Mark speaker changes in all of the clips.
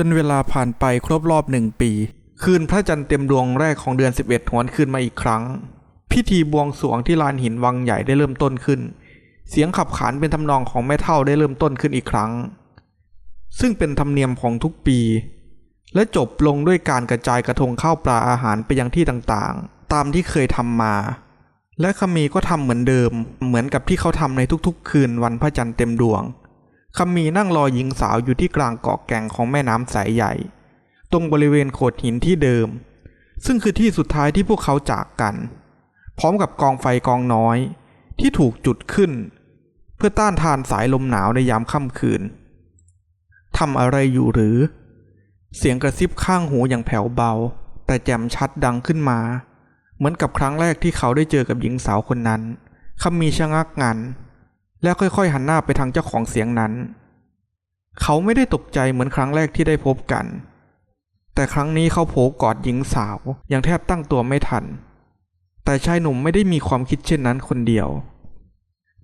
Speaker 1: จนเวลาผ่านไปครบรอบหนึ่งปี คืนพระจันทร์เต็มดวงแรกของเดือน 11หวนคืนมาอีกครั้ง พิธีบวงสรวงที่ลานหินวังใหญ่ได้เริ่มต้นขึ้น เสียงขับขานเป็นทำนองของแม่เท่าได้เริ่มต้นขึ้นอีกครั้ง ซึ่งเป็นธรรมเนียมของทุกปี และจบลงด้วยการกระจายกระทงข้าวปลาอาหารไปยังที่ต่างๆ ตามที่เคยทำมา และขมีก็ทำเหมือนเดิม เหมือนกับที่เขาทำในทุกๆ คืนวันพระจันทร์เต็มดวง ขมีนั่งรอหญิงสาวอยู่ที่กลางเกาะแก่งของแม่น้ำสายใหญ่ ตรงบริเวณโขดหินที่เดิม ซึ่งคือที่สุดท้ายที่พวกเขาจากกัน พร้อมกับกองไฟกองน้อย ที่ถูกจุดขึ้น เพื่อต้านทานสายลมหนาวในยามค่ำคืนทำอะไรอยู่หรือ เสียงกระซิบข้างหูอย่างแผ่วเบา แต่แจ่มชัดดังขึ้นมา เหมือนกับครั้งแรกที่เขาได้เจอกับหญิงสาวคนนั้นคำมีชะงักงัน แล้วค่อยๆหันหน้าไปทางเจ้าของเสียงนั้น เขาไม่ได้ตกใจเหมือนครั้งแรกที่ได้พบกัน แต่ครั้งนี้เขาโผกอดหญิงสาวอย่างแทบตั้งตัวไม่ทัน แต่ชายหนุ่มไม่ได้มีความคิดเช่นนั้นคนเดียว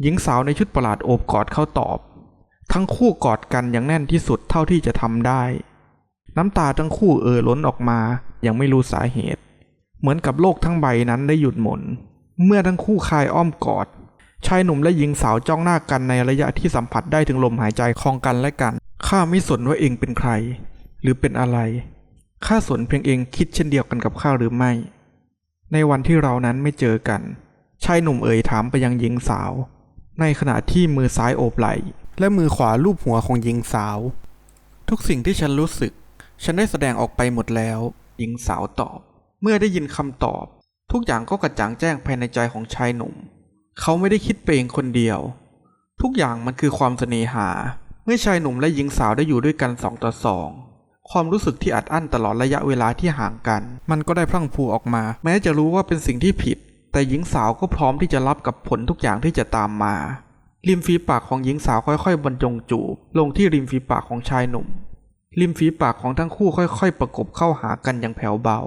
Speaker 1: หญิงสาวในชุดประหลาดโอบกอดเขาตอบ ทั้งคู่กอดกันอย่างแน่นที่สุดเท่าที่จะทำได้ น้ำตาทั้งคู่เอ่อล้นออกมาอย่างไม่รู้สาเหตุ เหมือนกับโลกทั้งใบนั้นได้หยุดหมุน เมื่อทั้งคู่คลายอ้อมกอด ชายหนุ่มและหญิงสาวจ้องหน้ากันในระยะที่สัมผัสได้ถึงลมหายใจของกันและกัน ข้าไม่สนว่าเองเป็นใคร หรือเป็นอะไร ข้าสนเพียงเองคิดเช่นเดียวกันกับข้าหรือไม่ ในวันที่เรานั้นไม่เจอกัน ชายหนุ่มเอ่ยถามไปยังหญิงสาว ในขณะที่มือซ้ายโอบไหล่และมือขวาลูบหัวของหญิงสาว ทุกสิ่งที่ฉันรู้สึก ฉันได้แสดงออกไปหมดแล้ว หญิงสาวตอบ เมื่อได้ยินคำตอบ ทุกอย่างก็กระจ่างแจ้งภายในใจของชายหนุ่ม เขาไม่ได้คิดไปเองคนเดียว ทุกอย่างมันคือความเสน่หา เมื่อชายหนุ่มและหญิงสาวได้อยู่ด้วยกันสองต่อสองความรู้สึกที่อัดอั้นตลอดระยะเวลาที่ห่างกัน มันก็ได้พลั่งพูออกมา แม้จะรู้ว่าเป็นสิ่งที่ผิด แต่หญิงสาวก็พร้อมที่จะรับกับผลทุกอย่างที่จะตามมา ริมฝีปากของหญิงสาวค่อยๆ บรรจงจูบ ลงที่ริมฝีปากของชายหนุ่ม ริมฝีปากของทั้งคู่ค่อย ๆ ประกบเข้าหากันอย่างแผ่วเบา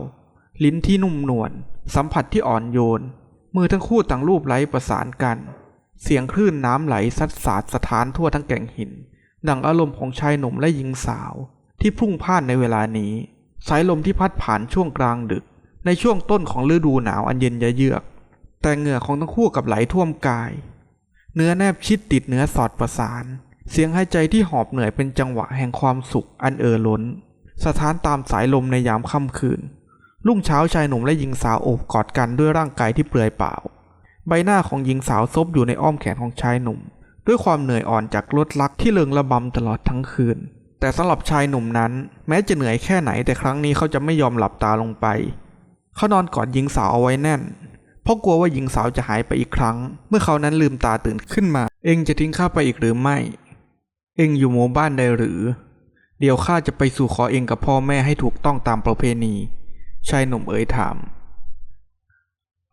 Speaker 1: ลิ้นที่นุ่มนวลสัมผัสที่อ่อนโยน มือทั้งคู่ต่างรูปไหลประสานกัน เสียงคลื่นน้ำไหลซัดสาดสถานทั่วทั้งแก่งหิน ดังอารมณ์ของชายหนุ่มและหญิงสาว ที่พุ่งพ่านในเวลานี้ สายลมที่พัดผ่านช่วงกลางดึก ในช่วงต้นของฤดูหนาวอันเย็นยะเยือก แต่เหงื่อของทั้งคู่กับไหลท่วมกาย เนื้อแนบชิดติดเนื้อสอดประสาน เสียงหายใจที่หอบเหนื่อยเป็นจังหวะแห่งความสุขอันเอ่อล้น สถานตามสายลมในยามค่ำคืน รุ่งเช้าชายหนุ่มและหญิงสาวโอบกอดกันด้วยร่างกายที่เปลือยเปล่า ใบหน้าของหญิงสาวซบอยู่ในอ้อมแขนของชายหนุ่ม ด้วยความเหนื่อยอ่อนจากรถลักที่เลิงระบำตลอดทั้งคืน แต่สำหรับชายหนุ่มนั้น แม้จะเหนื่อยแค่ไหนแต่ครั้งนี้เขาจะไม่ยอมหลับตาลงไป เขานอนกอดหญิงสาวเอาไว้แน่น เพราะกลัวว่าหญิงสาวจะหายไปอีกครั้ง เมื่อเขานั้นลืมตาตื่นขึ้นมา เองจะทิ้งข้าไปอีกหรือไม่ เองอยู่หมู่บ้านใดหรือ เดี๋ยวข้าจะไปสู่ขอเองกับพ่อแม่ให้ถูกต้องตามประเพณี ชายหนุ่มเอ่ยถาม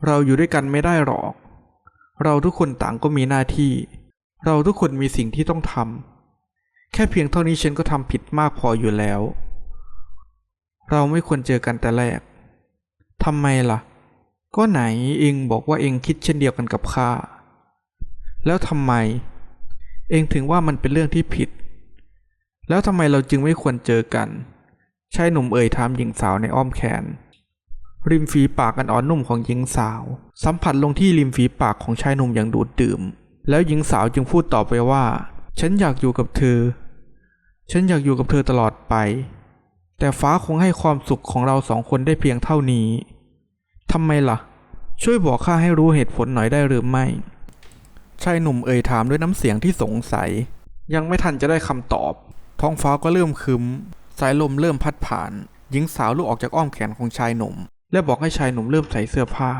Speaker 1: เราอยู่ด้วยกันไม่ได้หรอก เราทุกคนต่างก็มีหน้าที่ เราทุกคนมีสิ่งที่ต้องทำ แค่เพียงเท่านี้ฉันก็ทำผิดมากพออยู่แล้ว เราไม่ควรเจอกันแต่แรก ทำไมล่ะ ก็ไหนเองบอกว่าเองคิดเช่นเดียวกันกับข้า แล้วทำไม เองถึงว่ามันเป็นเรื่องที่ผิด แล้วทำไมเราจึงไม่ควรเจอกัน ชายหนุ่มเอ่ยถามหญิงสาวในอ้อมแขน ริมฝีปากอันอ่อนนุ่มของหญิงสาว สัมผัสลงที่ริมฝีปากของชายหนุ่มอย่างดูดดื่ม แล้วหญิงสาวจึงพูดต่อไปว่า ฉันอยากอยู่กับเธอ ฉันอยากอยู่กับเธอตลอดไป แต่ฟ้าคงให้ความสุขของเราสองคนได้เพียงเท่านี้ทำไมล่ะ ช่วยบอกข้าให้รู้เหตุผลหน่อยได้หรือไม่ชายหนุ่มเอ่ยถามด้วยน้ำเสียงที่สงสัย ยังไม่ทันจะได้คำตอบ ท้องฟ้าก็เริ่มครึ้ม สายลมเริ่มพัดผ่าน หญิงสาวลุกออกจากอ้อมแขนของชายหนุ่ม และบอกให้ชายหนุ่มเริ่มใส่เสื้อผ้า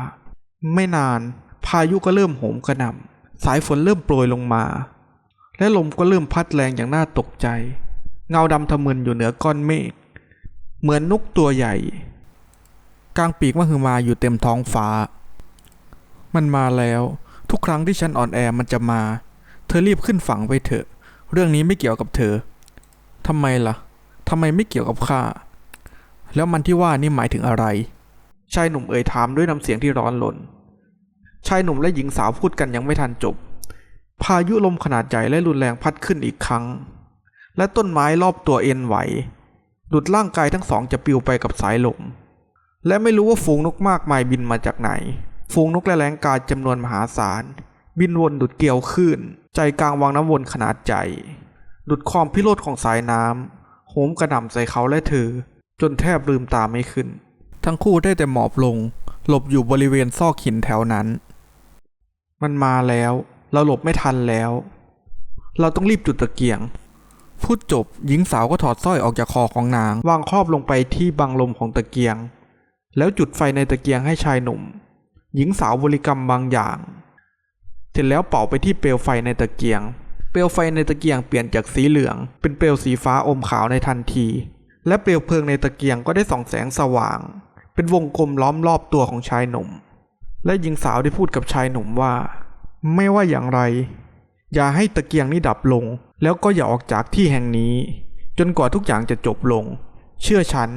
Speaker 1: ไม่นาน พายุก็เริ่มโหมกระหน่ำสายฝนเริ่มโปรยลงมา และลมก็เริ่มพัดแรงอย่างน่าตกใจ เงาดำทะมึนอยู่เหนือก้อนเมฆเหมือนนกตัวใหญ่ กลางปีกมหึมาอยู่เต็มท้องฟ้า มันมาแล้ว ทุกครั้งที่ฉันอ่อนแอมันจะมา เธอรีบขึ้นฝั่งไปเถอะ เรื่องนี้ไม่เกี่ยวกับเธอทำไมล่ะ ทำไมไม่เกี่ยวกับข้า แล้วมันที่ว่านี่หมายถึงอะไร ชายหนุ่มเอ่ยถามด้วยน้ำเสียงที่ร้อนรน ชายหนุ่มและหญิงสาวพูดกันยังไม่ทันจบ พายุลมขนาดใหญ่และรุนแรงพัดขึ้นอีกครั้ง และต้นไม้รอบตัวเอ็นไหวดุดร่างกายทั้งสองจะปลิวไปกับสายลม และไม่รู้ว่าฝูงนกมากมายบินมาจากไหน ฝูงนกและแรงกาจำนวนมหาศาล บินวนดุดเกลียวคลื่นใจกลางวังน้ำวนขนาดใหญ่ดุดความพิโรธของสายน้ำ หมกระหน่ำใส่เขาและเธอ จนแทบลืมตาไม่ขึ้น ทั้งคู่ได้แต่หมอบลง หลบอยู่บริเวณซอกหินแถวนั้น มันมาแล้ว เราหลบไม่ทันแล้ว เราต้องรีบจุดตะเกียง พูดจบหญิงสาวก็ถอดสร้อยออกจากคอของนาง วางครอบลงไปที่บังลมของตะเกียง แล้วจุดไฟในตะเกียงให้ชายหนุ่ม หญิงสาวบริกรรมบางอย่าง เสร็จแล้วเป่าไปที่เปลวไฟในตะเกียง เปลวไฟในตะเกียงเปลี่ยนจากสีเหลือง เป็นเปลวสีฟ้าอมขาวในทันที และเปลวเพลิงในตะเกียงก็ได้ส่องแสงสว่าง เป็นวงกลมล้อมรอบตัวของชายหนุ่ม และหญิงสาวได้พูดกับชายหนุ่มว่า ไม่ว่าอย่างไร อย่าให้ตะเกียงนี้ดับลง แล้วก็อย่าออกจากที่แห่งนี้ จนกว่าทุกอย่างจะจบลง เชื่อฉัน